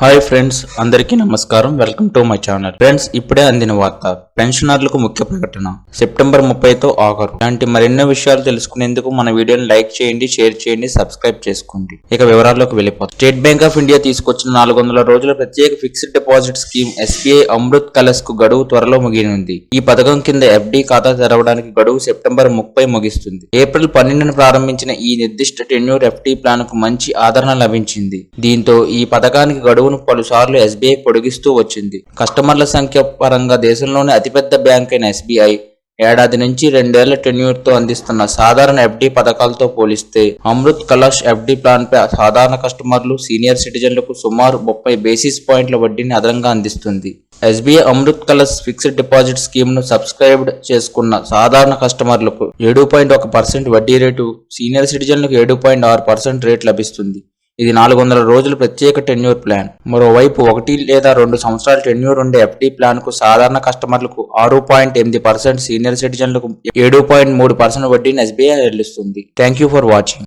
Hi friends అందరికీ నమస్కారం. Welcome to my channel. Friends ఇప్పుడే అందిన వార్త. పెన్షనర్లకు ముఖ్య ప్రకటన. సెప్టెంబర్ ముప్పైతో ఆఖరు ఇలాంటి మరెన్నో విషయాలు తెలుసుకునేందుకు మన వీడియోని లైక్ చేయండి షేర్ చేయండి సబ్స్క్రైబ్ చేసుకోండి. ఇక వివరాల్లోకి వెళ్ళిపోతాం. స్టేట్ బ్యాంక్ ఆఫ్ ఇండియా తీసుకొచ్చిన నాలుగు వందల రోజుల ప్రత్యేక fixed deposit scheme SBI Amrit కలస్కు గడువు త్వరలో ముగియనుంది. ఈ పథకం కింద ఎఫ్డి ఖాతా తెరవడానికి గడువు సెప్టెంబర్ ముప్పై ముగిస్తుంది. ఏప్రిల్ పన్నెండున ప్రారంభించిన ఈ నిర్దిష్ట టెన్యూర్ ఎఫ్డి ప్లాన్కు మంచి ఆదరణ లభించింది. దీంతో ఈ పథకానికి గడువును పలుసార్లు ఎస్బీఐ పొడిగిస్తూ వచ్చింది. కస్టమర్ల సంఖ్య పరంగా దేశంలోనే అతిపెద్ద బ్యాంక్ అయిన ఎస్బీఐ ఏడాది నుంచి రెండేళ్ళ టెన్యూర్తో అందిస్తున్న సాధారణ ఎఫ్డీ పథకాలతో పోలిస్తే అమృత్ కలష్ ఎఫ్డీ ప్లాన్పై సాధారణ కస్టమర్లు సీనియర్ సిటిజన్లకు సుమారు ముప్పై బేసిస్ పాయింట్ల వడ్డీని అదనంగా అందిస్తుంది. SBI Amrit Kalash fixed deposit స్కీమ్ను subscribed చేసుకున్న సాధారణ కస్టమర్లకు ఏడు పాయింట్ ఒక పర్సెంట్ వడ్డీ రేటు సీనియర్ సిటిజన్లకు ఏడు పాయింట్ ఆరు పర్సెంట్ రేట్ లభిస్తుంది. ఇది నాలుగు వందల రోజుల ప్రత్యేక టెన్యూర్ ప్లాన్. మరోవైపు ఒకటి లేదా రెండు సంవత్సరాల టెన్యూర్ ఉండే ఎఫ్డి ప్లాన్కు సాధారణ కస్టమర్లకు ఆరు పాయింట్ ఎనిమిది పర్సెంట్ సీనియర్ సిటిజన్లకు ఏడు పాయింట్ మూడు పర్సెంట్ వడ్డీని ఎస్బీఐ చెల్లిస్తుంది. Thank you for watching.